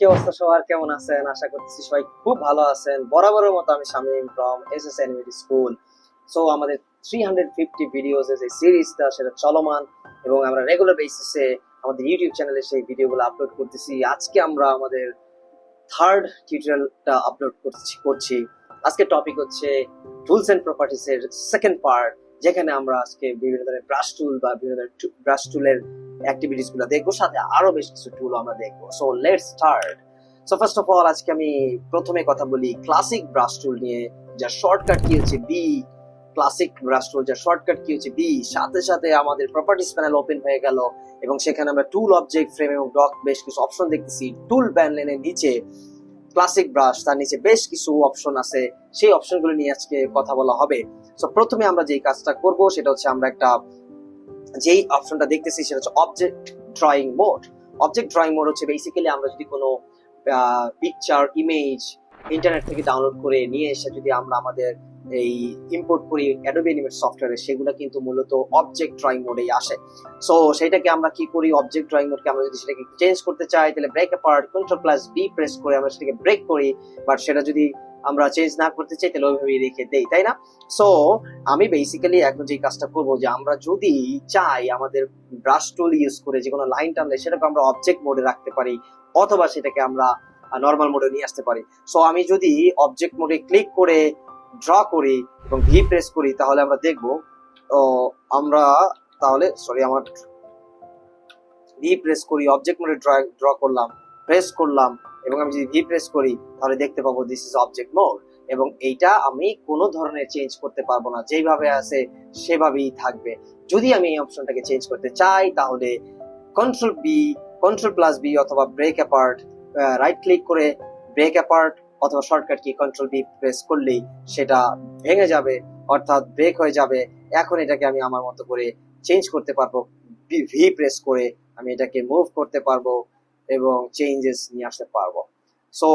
কি অবস্থা সবার? কেমন আছেন? আশা সবাই খুব ভালো আছেন। বরাবরের মতো আমি শামীম ফ্রম স্কুল সো আমাদের থ্রি হান্ড্রেড ফিফটি ভিডিওস সিরিজটা সেটা চলমান এবং আমরা রেগুলার বেসিসে আমাদের ইউটিউব চ্যানেলে সেই ভিডিওগুলো আপলোড করতেছি। আজকে আমরা আমাদের থার্ড টিউটোরিয়ালটা আপলোড করছি করছি। আজকে টপিক হচ্ছে টুলস এন্ড প্রপার্টিস এর সেকেন্ড পার্ট যেখানে আমরা আজকে বিভিন্ন ধরনের ব্রাশ টুল বা বিভিন্ন ধরনের ব্রাশ টুলের অ্যাক্টিভিটিসগুলো দেখব, সাথে আরও বেশ কিছু টুল আমরা দেখব। So let's start so first of all আজকে আমি প্রথমে কথা বলি ক্লাসিক ব্রাশ টুল নিয়ে, যার শর্টকাট কি হচ্ছে বি ক্লাসিক ব্রাশ টুল যার শর্টকাট কি হচ্ছে বি সাথে সাথে আমাদের প্রপার্টিস প্যানেল ওপেন হয়ে গেল, এবং সেখানে আমরা টুল অবজেক্ট ফ্রেম এবং ডক বেশ কিছু অপশন দেখতেছি। টুল প্যানেলের নিচে ক্লাসিক ব্রাশ তার নিচে বেশ কিছু অপশন আছে। সেই অপশনগুলো নিয়ে আজকে কথা বলা হবে। সো প্রথমে আমরা যেই কাজটা করব, সেটা হচ্ছে আমরা একটা যেই অপশনটা দেখতেছি সেটা হচ্ছে object drawing mode object drawing mode হচ্ছে বেসিক্যালি আমরা যদি কোনো পিকচার ইমেজ ইন্টারনেট থেকে ডাউনলোড করে নিয়ে এসে যদি আমরা আমাদের এই ইম্পোর্ট করি অ্যাডোবি এনিমেট সফটওয়্যারে সেগুলো কিন্তু মূলত অবজেক্ট ড্রয়িং মোডেই আসে। সো সেটাকে আমরা কি করি? অবজেক্ট ড্রয়িং মোডকে আমরা যদি সেটাকে চেঞ্জ করতে চাই, তাহলে break apart control plus B press করে আমরা সেটাকে ব্রেক করি। বাট সেটা যদি আমরা চেঞ্জ না করতে চাই, তাহলে ওইভাবেই রেখে দেই, তাই না? সো আমি বেসিক্যালি এখন যে কাজটা করব, যে আমরা যদি চাই আমাদের ব্রাশ টুল ইউজ করে যে কোনো লাইন টানলে, সেটাকে আমরা অবজেক্ট মোডে রাখতে পারি, অথবা সেটাকে আমরা নর্মাল মোডে নিয়ে আসতে পারি। সো আমি যদি অবজেক্ট মোডে ক্লিক করে ড্র করি এবং ভি প্রেস করি, তাহলে আমরা দেখব আমরা তাহলে সরি আমার ভি প্রেস করি অবজেক্ট মোডে ড্র ড্র করলাম প্রেস করলাম, এবং আমি যদি ভি প্রেস করি, তাহলে দেখতে পাবো দিস ইজ অবজেক্ট মোড এবং এইটা আমি কোনো ধরনের চেঞ্জ করতে পারব না যেভাবে আছে, সেভাবেই থাকবে। যদি আমি এই অপশনটাকে চেঞ্জ করতে চাই, তাহলে control B control plus B অথবা ব্রেক অ্যাপার্ট রাইট ক্লিক করে ব্রেক অ্যাপার্ট অথবা shortcut key control B press করলেই সেটা ভেঙে যাবে, অর্থাৎ ব্রেক হয়ে যাবে। এখন এটাকে আমি আমার মতো করে চেঞ্জ করতে পারব ভি প্রেস করে আমি এটাকে মুভ করতে পারব এবং চেঞ্জেস নিয়ে আসতে পারব। সো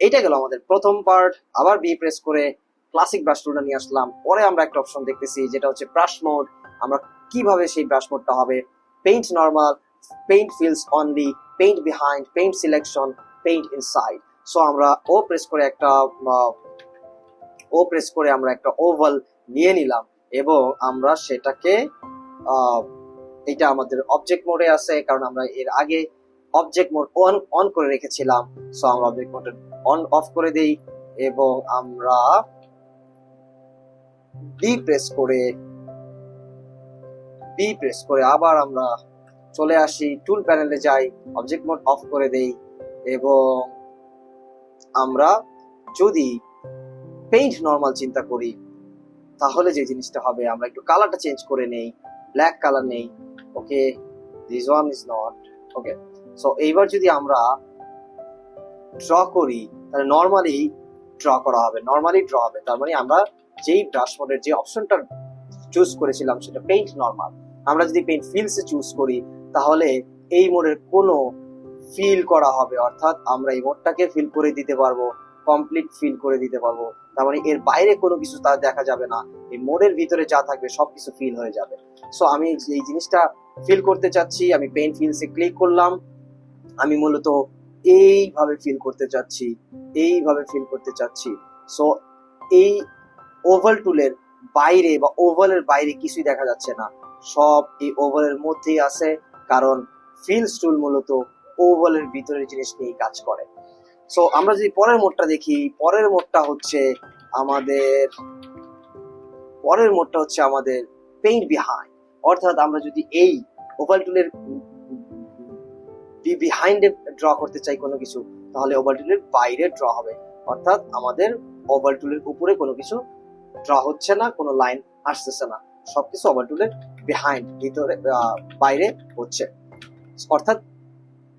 এইটা গেল আমাদের প্রথম পার্ট আবার বি প্রেস করে ক্লাসিক ব্রাশ টুলটা নিয়ে আসলাম। পরে আমরা একটা অপশন দেখতেছি, যেটা হচ্ছে ব্রাশ মোড আমরা কীভাবে সেই ব্রাশ মোডটা হবে? Paint normal paint fills only paint behind paint selection paint inside so আমরা ও প্রেস করে একটা ও প্রেস করে আমরা একটা ওভাল নিয়ে নিলাম এবং আমরা সেটাকে এটা আমাদের অবজেক্ট মোডে আছে কারণ আমরা এর আগে অবজেক্ট মোড অন অন করে রেখেছিলাম। সো আমরা অবজেক্ট মোড অন অফ করে দেই এবং আমরা বি প্রেস করে বি প্রেস করে আবার আমরা চলে আসি টুল প্যানেলে যাই অবজেক্ট মোড অফ করে দেই এবং আমরা যদি পেইন্ট নর্মাল চিন্তা করি, তাহলে যে জিনিসটা হবে, আমরা একটু কালারটা চেঞ্জ করে নেই ব্ল্যাক কালার নেই okay this one is not okay so এইবার যদি আমরা ড্র করি, তাহলে নর্মালি ড্র করা হবে নর্মালি ড্র হবে। তার মানে আমরা যেই ব্রাশ মোডের যে অপশনটা চুজ করেছিলাম, সেটা পেইন্ট নর্মাল আমরা যদি পেইন্ট ফিলসে চুজ করি, তাহলে এই মোডের কোনো ফিল করা হবে, অর্থাৎ আমরা এই মোডটাকে ফিল করে দিতে পারব কমপ্লিট ফিল করে দিতে পারব। তার মানে এর বাইরে কোনো কিছু তার দেখা যাবে না। এই মোডের ভিতরে যা থাকবে সব কিছু ফিল হয়ে যাবে। সো আমি এই জিনিসটা ফিল করতে চাচ্ছি, আমি পেন ফিলসে ক্লিক করলাম, আমি মূলত এইভাবে ফিল করতে চাচ্ছি, এইভাবে ফিল করতে চাচ্ছি। সো এই ওভাল টুলের বাইরে বা ওভালের বাইরে কিছুই দেখা যাচ্ছে না। সব এই ওভালের মধ্যেই আছে, কারণ ফিলস টুল মূলত ওভালের ভিতরের জিনিস নিয়ে কাজ করে। সো আমরা যদি পরের মোডটা দেখি, পরের মোডটা হচ্ছে আমাদের, পরের মোডটা হচ্ছে আমাদের পেইন্ট বিহাইন্ড অর্থাৎ আমরা যদি এই ওভাল টুলের বিহাইন্ডে ড্র করতে চাই কোনো কিছু, তাহলে ওভাল টুলের বাইরে ড্র হবে। অর্থাৎ আমাদের ওভাল টুলের উপরে কোনো কিছু ড্র হচ্ছে না, কোনো লাইন আসতেছে না। সবকিছু ওভাল টুলের বিহাইন্ড ভিতরে বাইরে হচ্ছে। অর্থাৎ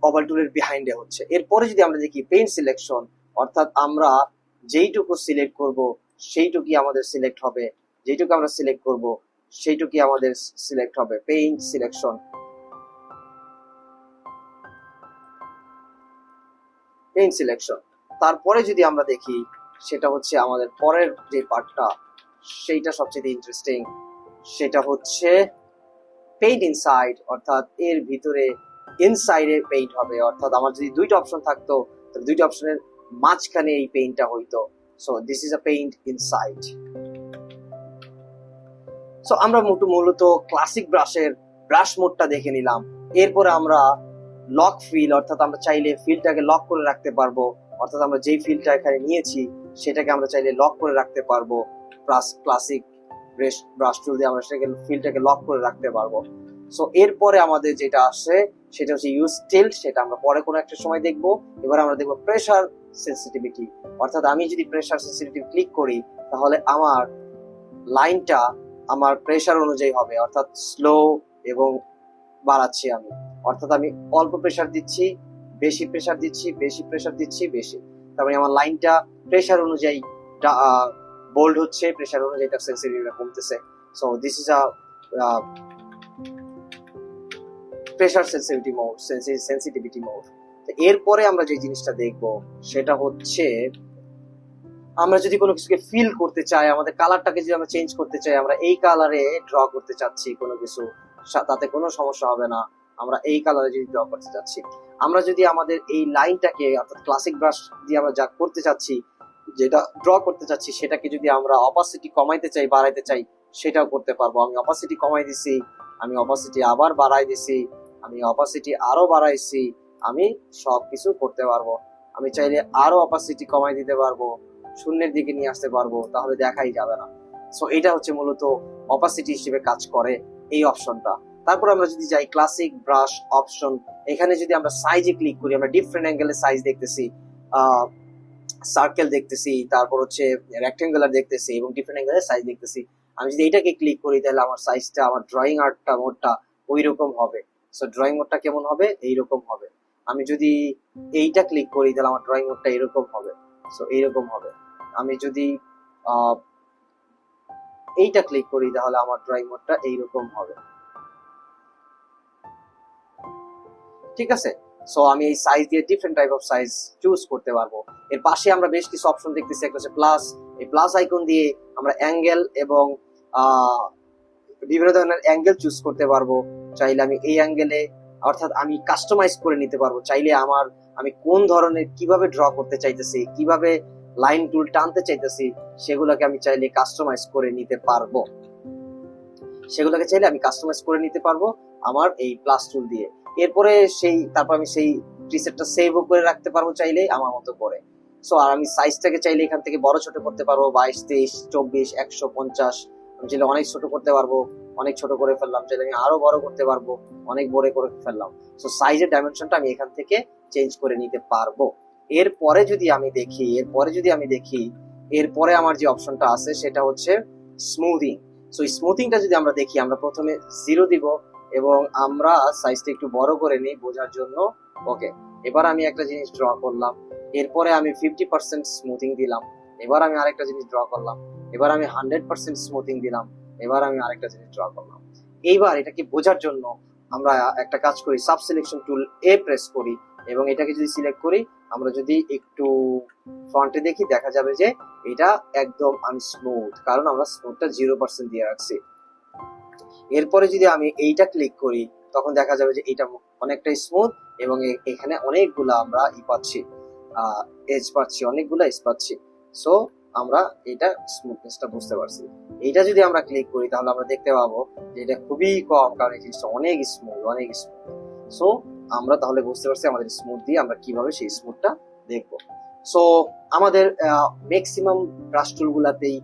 ওভাল টুলের বিহাইন্ডে হচ্ছে। এরপরে যদি আমরা দেখি পেইন্ট সিলেকশন অর্থাৎ আমরা যেইটুকু সিলেক্ট করব, সেইটুকুই আমাদের সিলেক্ট হবে। যেইটুকু আমরা সিলেক্ট করব, সেইটুকুই আমাদের সিলেক্ট হবে। পেইন্ট সিলেকশন পেইন্ট সিলেকশন তারপরে যদি আমরা দেখি, সেটা হচ্ছে আমাদের পরের যে পার্টটা সেইটা সবচেয়ে ইন্টারেস্টিং সেটা হচ্ছে পেইন্ট ইনসাইড অর্থাৎ এর ভিতরে ইনসাইডে পেইন্ট হবে। অর্থাৎ আমার যদি দুইটা অপশন থাকতো, তাহলে দুইটা অপশনের মাঝখানে এই পেইন্টটা হইতো। So this is a paint inside so আমরা মোটু মূলত ক্লাসিক ব্রাশের ব্রাশ মোডটা দেখে নিলাম। এরপরে আমরা লক ফিল অর্থাৎ আমরা চাইলে ফিলটাকে লক করে রাখতে পারব। অর্থাৎ আমরা যেই ফিলটা এখানে নিয়েছি, সেটাকে আমরা চাইলে লক করে রাখতে পারব। প্লাস ক্লাসিক ব্রাশ টুল দিয়ে আমরা সেটাকে ফিলটাকে লক করে রাখতে পারব। সো এরপরে আমাদের যেটা আসে সেটা হচ্ছে ইউজ টিল্ট সেটা আমরা পরে কোনো একটা সময় দেখব। এবার আমরা দেখব প্রেসার সেন্সিটিভিটি অর্থাৎ আমি যদি প্রেশার সেন্সিটিভিটি ক্লিক করি, তাহলে আমার লাইনটা আমার প্রেশার অনুযায়ী হবে। অর্থাৎ স্লো এবং বাড়াচ্ছি আমি। অর্থাৎ আমি অল্প প্রেশার দিচ্ছি, বেশি প্রেশার দিচ্ছি, বেশি প্রেশার দিচ্ছি, বেশি। তারপরে আমার লাইনটা প্রেশার অনুযায়ী বোল্ড হচ্ছে প্রেশার অনুযায়ী তার সেন্সিটিভিটি কমতেছে। So this is a pressure sensitivity mode sensitivity mode তো এরপরে আমরা যে জিনিসটা দেখব, সেটা হচ্ছে আমরা যদি কোনো কিছুকে ফিল করতে চাই, আমাদের কালারটাকে যদি আমরা চেঞ্জ করতে চাই, আমরা এই কালারে ড্র করতে চাচ্ছি কোনো কিছু তাতে কোনো সমস্যা হবে না। আমরা এই কালারে যদি ড্র করতে চাচ্ছি। আমরা যদি আমাদের এই লাইনটাকে অর্থাৎ ক্লাসিক ব্রাশ দিয়ে আমরা যা করতে চাচ্ছি, যেটা ড্র করতে চাচ্ছি, সেটাকে যদি আমরা অপাসিটি কমাইতে চাই, বাড়াইতে চাই, সেটাও করতে পারব। আমি অপাসিটি কমাই দিছি, আমি অপাসিটি আবার বাড়াই দিছি আমি অপাসিটি আরও বাড়াইছি, আমি সব কিছু করতে পারব। আমি চাইলে আরও অপাসিটি কমাই দিতে পারব, শূন্যের দিকে নিয়ে আসতে পারব, তাহলে দেখাই যাবে না। সো এটা হচ্ছে মূলত অপাসিটি হিসেবে কাজ করে এই অপশনটা তারপর আমরা যদি যাই ক্লাসিক ব্রাশ অপশন এখানে যদি আমরা সাইজে ক্লিক করি, আমরা ডিফারেন্ট অ্যাঙ্গেলের সাইজ দেখতেছি সার্কেল দেখতেছি, তারপর হচ্ছে রেক্টেঙ্গুলার দেখতেছি এবং ডিফারেন্ট অ্যাঙ্গেলের সাইজ দেখতেছি। আমি যদি এটাকে ক্লিক করি, তাহলে আমার সাইজটা আমার ড্রয়িং আর্টটা মোটটা ওই রকম হবে। সো ড্রয়িং মোডটা কেমন হবে? এইরকম হবে। আমি যদি এইটা ক্লিক করি, তাহলে আমার ড্রয়িং মোডটা এরকম হবে। সো এইরকম হবে। আমি যদি এইটা ক্লিক করি, তাহলে আমার ড্রয়িং মোডটা এইরকম হবে। ঠিক আছে? সো আমি এই সাইজ দিয়ে different type of size choose করতে পারব। এর পাশে আমরা বেশ কিছু অপশন দেখতেছি। একটা হচ্ছে প্লাস এই প্লাস আইকন দিয়ে আমরা অ্যাঙ্গেল এবং বিভিন্ন ধরনের অ্যাঙ্গেল চুজ করতে পারব। চাইলে আমি এই অ্যাঙ্গেলে অর্থাৎ আমি কাস্টমাইজ করে নিতে পারব। চাইলে আমার, আমি কোন ধরনের কীভাবে ড্র করতে চাইতেছি, কীভাবে লাইন টুল টানতে চাইতেছি, সেগুলোকে আমি চাইলে কাস্টমাইজ করে নিতে পারব। সেগুলোকে চাইলে আমি কাস্টমাইজ করে নিতে পারব আমার এই প্লাস টুল দিয়ে। এরপরে সেই, তারপর আমি সেই প্রিসেটটা সেভও করে রাখতে পারব চাইলে আমার মতো করে। সো আর আমি সাইজটাকে চাইলে এখান থেকে বড় ছোট করতে পারব, বাইশ, তেইশ, চব্বিশ, একশো পঞ্চাশ আমি চাইলে অনেক ছোট করতে পারব, অনেক ছোট করে ফেললাম, চাইলে আমি আরও বড় করতে পারব, অনেক বড় করে ফেললাম। সো সাইজের ডাইমেনশনটা আমি এখান থেকে চেঞ্জ করে নিতে পারব। এরপরে যদি আমি দেখি, এরপরে যদি আমি দেখি, এরপরে আমার যে অপশনটা আছে সেটা হচ্ছে স্মুথিং সো স্মুথিংটা যদি আমরা দেখি, আমরা প্রথমে জিরো দিব এবং আমরা সাইজটা একটু বড় করে নিই বোঝার জন্য। ওকে এবার আমি একটা জিনিস ড্র করলাম। এরপরে আমি ফিফটি পার্সেন্ট স্মুথিং দিলাম। এবার আমি আরেকটা জিনিস ড্র করলাম। এবার আমি হান্ড্রেড পার্সেন্ট স্মুথিং দিলাম, এবার আমি আরেকটা জিনিস ড্র করলাম। এইবার এটাকে বোঝার জন্য আমরা একটা কাজ করি সাব সিলেকশন টুল এ প্রেস করি এবং এটাকে যদি সিলেক্ট করি, আমরা যদি একটু ফ্রন্টে দেখি, দেখা যাবে যে এটা একদম আনস্মুথ কারণ আমরা স্মুথটা জিরো পার্সেন্ট দিয়ে রাখছি। এরপরে যদি আমি এইটা ক্লিক করি, তখন দেখা যাবে যে এটা অনেকটাই স্মুথ এবং এখানে অনেকগুলা আমরা ই পাচ্ছি এজ পাচ্ছি, অনেকগুলা এজ পাচ্ছি। সো আমরা এটা স্মুথনেসটা বুঝতে পারছি। এইটা যদি আমরা ক্লিক করি, তাহলে আমরা দেখতে পাবো যে এটা খুবই কম, কারণ এই জিনিসটা অনেক স্মুথ অনেক স্মুথ সো আমরা তাহলে বুঝতে পারছি আমাদের স্মুথ দিয়ে আমরা কীভাবে সেই স্মুথটা দেখব। সো আমাদের ম্যাক্সিমাম ব্রাশ টুল গুলাতেই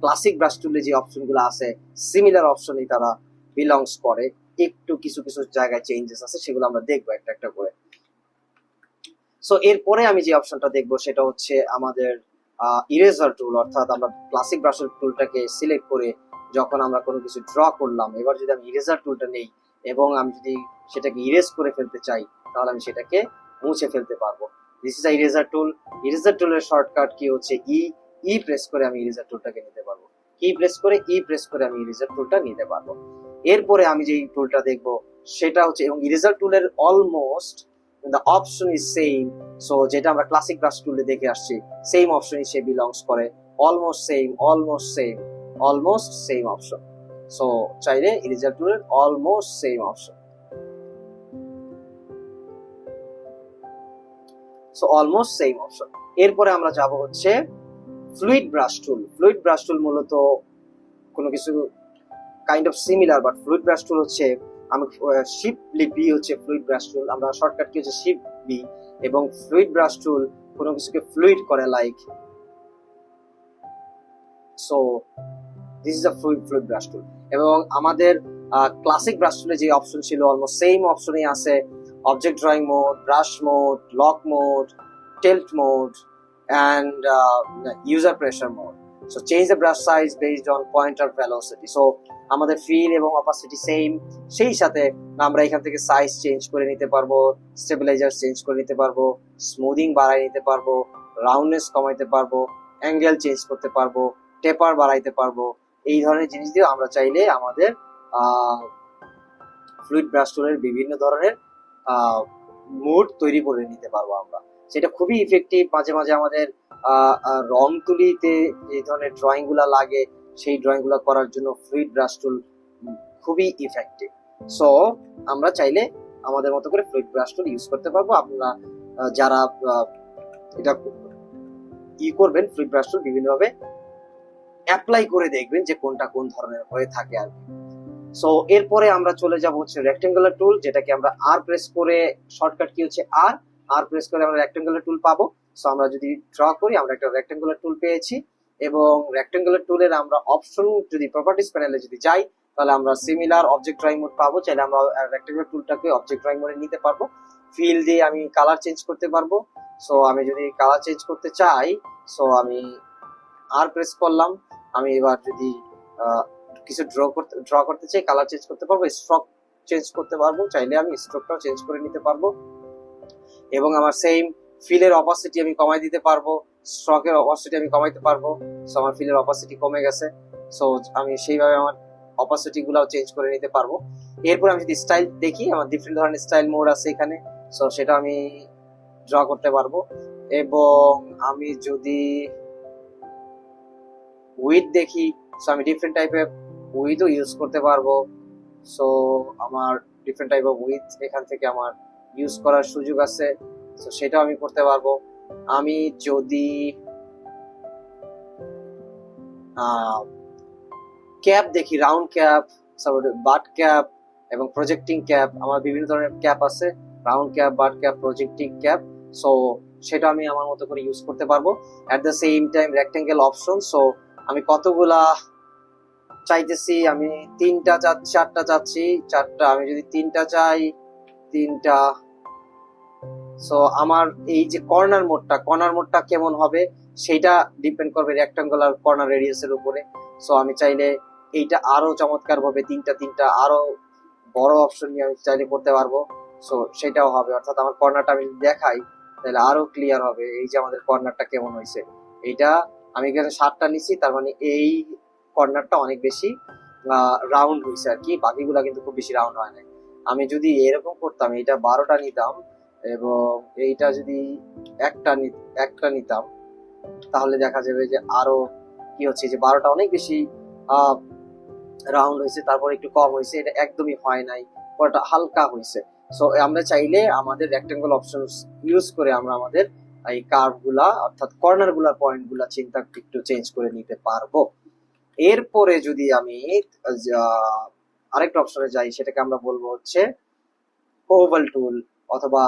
ক্লাসিক ব্রাশ টুলে যে অপশনগুলো আছে সিমিলার অপশনই তারা বিলংস করে। একটু কিছু কিছু জায়গায় চেঞ্জেস আছে, সেগুলো আমরা দেখব একটা একটা করে। সো এরপরে আমি যে অপশনটা দেখব, সেটা হচ্ছে আমাদের ইরেজার টুল অর্থাৎ আমরা ক্লাসিক ব্রাশের টুলটাকে সিলেক্ট করে যখন আমরা কোনো কিছু ড্র করলাম, এবার যদি আমি ইরেজার টুলটা নেই এবং আমি যদি সেটাকে ইরেজ করে ফেলতে চাই, তাহলে আমি সেটাকে মুছে ফেলতে পারব। This is a eraser tool eraser টুলের শর্টকাট কি হচ্ছে? ই ই প্রেস করে আমি ইরেজার টুলটাকে নিতে পারব। কি প্রেস করে ই প্রেস করে আমি ইরেজার টুলটা নিতে পারব। এরপরে আমি যে টুলটা দেখব, সেটা হচ্ছে এবং ইরেজার টুলের almost the option is same so যেটা আমরা ক্লাসিক ব্রাশ টুলে দেখে আসছি সেম অপশনই সে বিলংস করে। Almost same almost same almost same option so চাইলে ইরেজার টুলের almost same option so almost same option এরপরে আমরা যাব হচ্ছে fluid brush tool fluid brush tool মূলত কোনো কিছু kind of similar but fluid brush tool হচ্ছে আমি শিপ বি হচ্ছে ফ্লুইড ব্রাশ টুল আমরা শর্টকাট কি হচ্ছে শিপ বি এবং ফ্লুইড ব্রাশ টুল কোনো কিছুকে ফ্লুইড করে like so this is a fluid fluid brush tool এবং আমাদের ক্লাসিক ব্রাশ টুলে যে অপশন ছিল অলমোস্ট সেম অপশনই আছে। Object drawing mode brush mode lock mode tilt mode and uh, user pressure So change the brush size based on pointer velocity. So আমাদের fill এবং opacity same সেই সাথে আমরা এখান থেকে সাইজ চেঞ্জ করে নিতে পারব স্টেবিলাইজার চেঞ্জ করে নিতে পারব স্মুদিং বাড়াই নিতে পারব রাউন্ডনেস কমাইতে পারব অ্যাঙ্গেল চেঞ্জ করতে পারব টেপার বাড়াইতে পারব। এই ধরনের জিনিস দিয়ে আমরা চাইলে আমাদের ফ্লুইড ব্রাশ বিভিন্ন ধরনের মুড তৈরি করে নিতে পারব আমরা। সেটা খুবই ইফেক্টিভ মাঝে মাঝে আমাদের রং তুলিতে যে ধরনের ড্রয়িংগুলা লাগে, সেই ড্রয়িংগুলা করার জন্য ফ্লুইড ব্রাশ টুল খুবই ইফেক্টিভ সো আমরা চাইলে আমাদের মতো করে ফ্লুইড ব্রাশ টুল ইউজ করতে পারব। আপনারা যারা এটা ই করবেন ফ্লুইড ব্রাশ টুল বিভিন্নভাবে অ্যাপ্লাই করে দেখবেন যে কোনটা কোন ধরনের হয়ে থাকে আর সো এরপরে আমরা চলে যাব হচ্ছে রেক্টেঙ্গুলার টুল যেটাকে আমরা আর প্রেস করে শর্টকাট কি হচ্ছে আর আর প্রেস করে আমরা রেক্টেঙ্গুলার টুল পাবো। সো আমরা যদি ড্র করি, আমরা একটা রেক্টেঙ্গুলার টুল পেয়েছি এবং রেক্টেঙ্গুলার টুলের আমরা অপশন যদি প্রপার্টিস প্যানেলে যদি যাই, তাহলে আমরা সিমিলার অবজেক্ট ড্রয়িং মোড পাবো। চাইলে আমরা রেক্টেঙ্গুলার টুলটাকে অবজেক্ট ড্রয়িং মোডে নিতে পারব। ফিল দিয়ে আমি কালার চেঞ্জ করতে পারব। সো আমি যদি কালার চেঞ্জ করতে চাই সো আমি আর প্রেস করলাম। আমি এবার যদি কিছু ড্র করতে ড্র করতে চাই কালার চেঞ্জ করতে পারব স্ট্রোক চেঞ্জ করতে পারব। চাইলে আমি স্ট্রোকটাও চেঞ্জ করে নিতে পারব। এবং আমার সেম ফিলের অপাসিটি আমি কমাই দিতে পারব স্ট্রকের অপাসিটি আমি কমাইতে পারব সো আমার ফিলের অপাসিটি কমে গেছে সো আমি সেইভাবে আমার অপাসিটি গুলাও চেঞ্জ করে নিতে পারব। এরপর আমি যদি স্টাইল দেখি, আমার ডিফারেন্ট ধরনের স্টাইল মোড আছে এখানে সো সেটা আমি ড্র করতে পারব। এবং আমি যদি উইথ দেখি সো আমি ডিফারেন্ট টাইপের উইথও ইউজ করতে পারব। সো আমার ডিফারেন্ট টাইপ অফ উইথ এখান থেকে আমার ইউজ করার সুযোগ আছে। তো সেটাও আমি করতে পারব। আমি যদি ক্যাপ দেখি, রাউন্ড ক্যাপ বাট ক্যাপ এবং প্রজেক্টিং ক্যাপ, আমার বিভিন্ন ধরনের ক্যাপ আছে। Round cap, but cap, projecting cap. So সেটা আমি আমার মতো করে ইউজ করতে পারব। At the same time rectangle option so আমি কতগুলা চাইতেছি, আমি তিনটা চা, চারটা চাচ্ছি, চারটা, আমি যদি তিনটা চাই, তিনটা সো আমার এই যে কর্নার মোডটা কর্নার মোডটা কেমন হবে, সেইটা ডিপেন্ড করবে রেক্টাঙ্গুলার কর্নার রেডিয়াসের উপরে। সো আমি চাইলে এইটা আরও চমৎকার ভাবে তিনটা তিনটা আরও বড় অপশন নিয়ে আমি চাইলে করতে পারব। সো সেটাও হবে। অর্থাৎ আমার কর্নারটা আমি দেখাই, তাহলে আরও ক্লিয়ার হবে এই যে আমাদের কর্নারটা কেমন হয়েছে। এইটা আমি এখানে সাতটা নিছি, তার মানে এই কর্নারটা অনেক বেশি রাউন্ড হয়েছে আর কি। বাকিগুলা কিন্তু খুব বেশি রাউন্ড হয় না আমি যদি এরকম করতাম এটা বারোটা নিতাম এবং এইটা যদি একটা একটা নিতাম, তাহলে দেখা যাবে যে আরও কি হচ্ছে যে বারোটা অনেক বেশি রাউন্ড হয়েছে, তারপর একটু কম হয়েছে, এটা একদমই হয় নাই, পরটা হালকা হয়েছে। সো আমরা চাইলে আমাদের রেক্টেঙ্গল অপশন ইউজ করে আমরা আমাদের এই কার্ভগুলা, অর্থাৎ কর্নারগুলা পয়েন্টগুলা চিন্তা একটু চেঞ্জ করে নিতে পারব। এরপরে যদি আমি আরেকটা অপশনে যাই, সেটাকে আমরা বলব হচ্ছে ওভাল টুল অথবা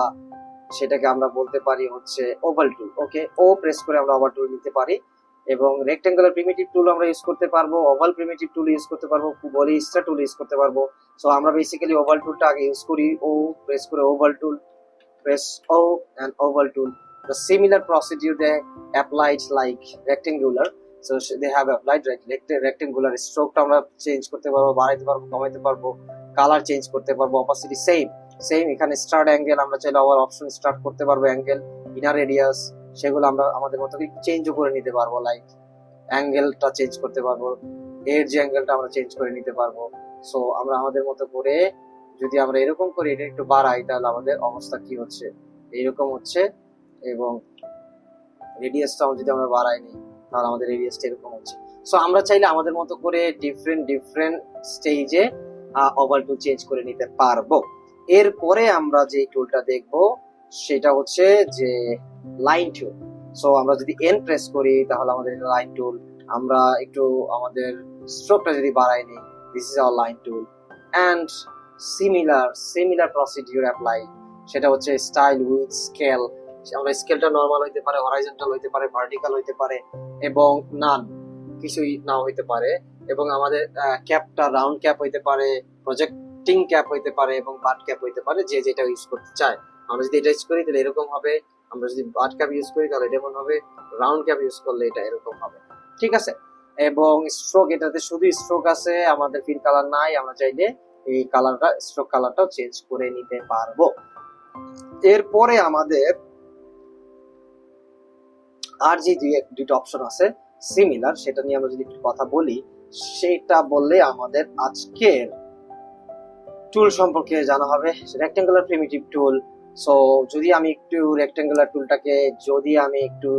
সেটাকে আমরা বলতে পারি হচ্ছে ওভাল টুল ওকে ও প্রেস করে আমরা ওভাল টুল নিতে পারি এবং রেক্টেঙ্গুলার প্রিমিটিভ টুল আমরা ইউজ করতে পারব ওভাল প্রিমিটিভ টুল ইউজ করতে পারব, বলি স্টার টুল ইউজ করতে পারব। সো আমরা বেসিক্যালি ওভাল টুলটা আগে ইউজ করি ও প্রেস করে oval tool press O and oval tool the similar procedure they applied like rectangular so they have rect- rectangular stroke আমরা চেঞ্জ করতে পারব, বাড়াইতে পারব, কমাইতে পারব কালার চেঞ্জ করতে পারব অপাসিটি সেম সেম এখানে স্টার্ট অ্যাঙ্গেল আমরা চাইলে আবার অপশন স্টার্ট করতে পারব অ্যাঙ্গেল ইনার রেডিয়াস সেগুলো আমরা আমাদের মতো চেঞ্জও করে নিতে পারব লাইক অ্যাঙ্গেলটা চেঞ্জ করতে পারব এর যে অ্যাঙ্গেলটা আমরা চেঞ্জ করে নিতে পারব। সো আমরা আমাদের মতো করে যদি আমরা এরকম করে, এটা একটু বাড়াই, তাহলে আমাদের অবস্থা কি হচ্ছে? এইরকম হচ্ছে এবং রেডিয়াসটা যদি আমরা বাড়াই নিই, তাহলে আমাদের রেডিয়াসটা এরকম হচ্ছে। সো আমরা চাইলে আমাদের মতো করে ডিফারেন্ট ডিফারেন্ট স্টেজে ওভাল টুল চেঞ্জ করে নিতে পারব। এরপরে আমরা যে টুলটা দেখব, সেটা হচ্ছে যে লাইন টুল সো আমরা যদি এন প্রেস করি, তাহলে আমাদের লাইন টুল আমরা একটু আমাদের স্ট্রোকটা যদি বাড়াই নিই this is our line tool and similar similar procedure apply সেটা হচ্ছে স্টাইল উইথ স্কেল আমরা স্কেলটা নর্মাল হইতে পারে হরাইজন্টাল হইতে পারে ভার্টিক্যাল হইতে পারে, এবং নান কিছুই নাও হইতে পারে। এবং আমাদের ক্যাপটা রাউন্ড ক্যাপ হইতে পারে প্রজেক্টিং ক্যাপ হইতে পারে এবং বাট ক্যাপ হইতে পারে, যে যেটা ইউজ করতে চায়। আমরা যদি এটা ইউজ করি, তাহলে এরকম হবে। আমরা যদি বাট ক্যাপ ইউজ করি, তাহলে এটা এমন হবে রাউন্ড ক্যাপ ইউজ করলে এটা এরকম হবে। ঠিক আছে? এবং স্ট্রোক এটাতে শুধু স্ট্রোক আছে, আমাদের ফিল কালার নাই, আমরা চাইলে এই কালারটা স্ট্রোক কালারটাও চেঞ্জ করে নিতে পারব। এরপরে আমাদের আর যে দুই অপশন আছে সিমিলার সেটা নিয়ে আমরা যদি একটু কথা বলি, সেটা বললে আমাদের আজকের টুল সম্পর্কে জানা হবে রেক্টেঙ্গুলার প্রিমিটিভ টুল সো যদি আমি একটু রেক্টেঙ্গুলার টুলটাকে যদি আমি একটু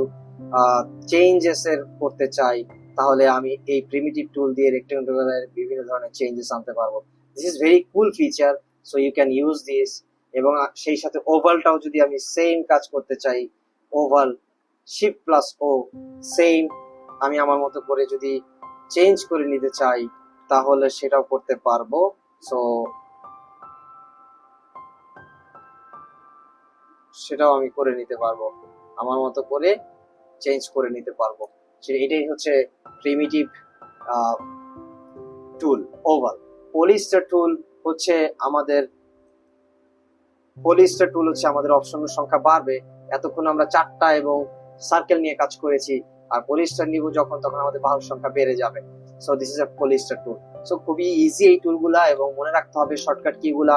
চেঞ্জেস এর করতে চাই, তাহলে আমি এই প্রিমিটিভ টুল দিয়ে রেক্টেঙ্গুলার বিভিন্ন ধরনের চেঞ্জেস আনতে পারব। This is very cool feature so you can use this এবং সেই সাথে ওভালটাও যদি আমি সেম কাজ করতে চাই oval shift plus O same আমি আমার মতো করে যদি চেঞ্জ করে নিতে চাই, তাহলে সেটাও করতে পারব। সো সেটাও আমি করে নিতে পারব। আমার মতো করে চেঞ্জ করে নিতে পারব। এটাই হচ্ছে primitive tool oval polystar tool হচ্ছে আমাদের পলিস্টার টুল হচ্ছে আমাদের অপশনের সংখ্যা বাড়বে। এতক্ষণ আমরা চারটা এবং সার্কেল নিয়ে কাজ করেছি। আর পলিস্টার নিব যখন, তখন আমাদের বাহুর সংখ্যা বেড়ে যাবে। So this is a polystar tool so খুবই ইজি এই টুলগুলা এবং মনে রাখতে হবে শর্টকাট কিগুলা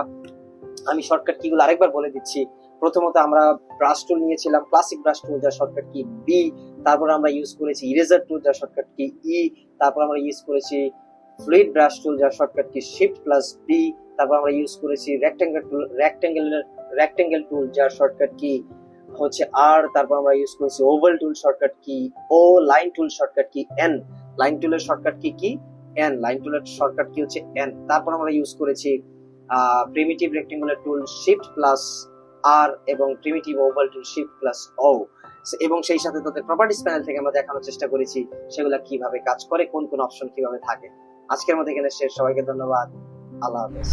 আমি শর্টকাট কিগুলো আরেকবার বলে দিচ্ছি। প্রথমত আমরা ব্রাশ টুল নিয়েছিলাম ক্লাসিক ব্রাশ টুল যার শর্টকাট কি বি তারপর আমরা ইউজ করেছি ইরেজার টুল যার শর্টকাট কি ই তারপর আমরা ইউজ করেছি ফ্লুইড ব্রাশ টুল যার শর্টকাট কি শিফট প্লাস বি তারপর আমরা ইউজ করেছি rectangle tool rectangle rectangle tool যার শর্টকাট কি হচ্ছে আর তারপর আমরা ইউজ করেছি oval tool shortcut key O line tool shortcut key N line টুলের শর্টকাট কি? কি এন লাইন টুলের শর্টকাট কি হচ্ছে এন তারপর আমরা ইউজ করেছি primitive rectangular tool shift plus R এবং primitive oval tool shift plus O এবং সেই সাথে তাদের প্রপার্টিস প্যানেল থেকে আমরা দেখানোর চেষ্টা করেছি, সেগুলো কীভাবে কাজ করে, কোন কোন অপশন কীভাবে থাকে। আজকের মধ্যে এখানে শেষ, সবাইকে ধন্যবাদ। আল্লাহ হাফেজ।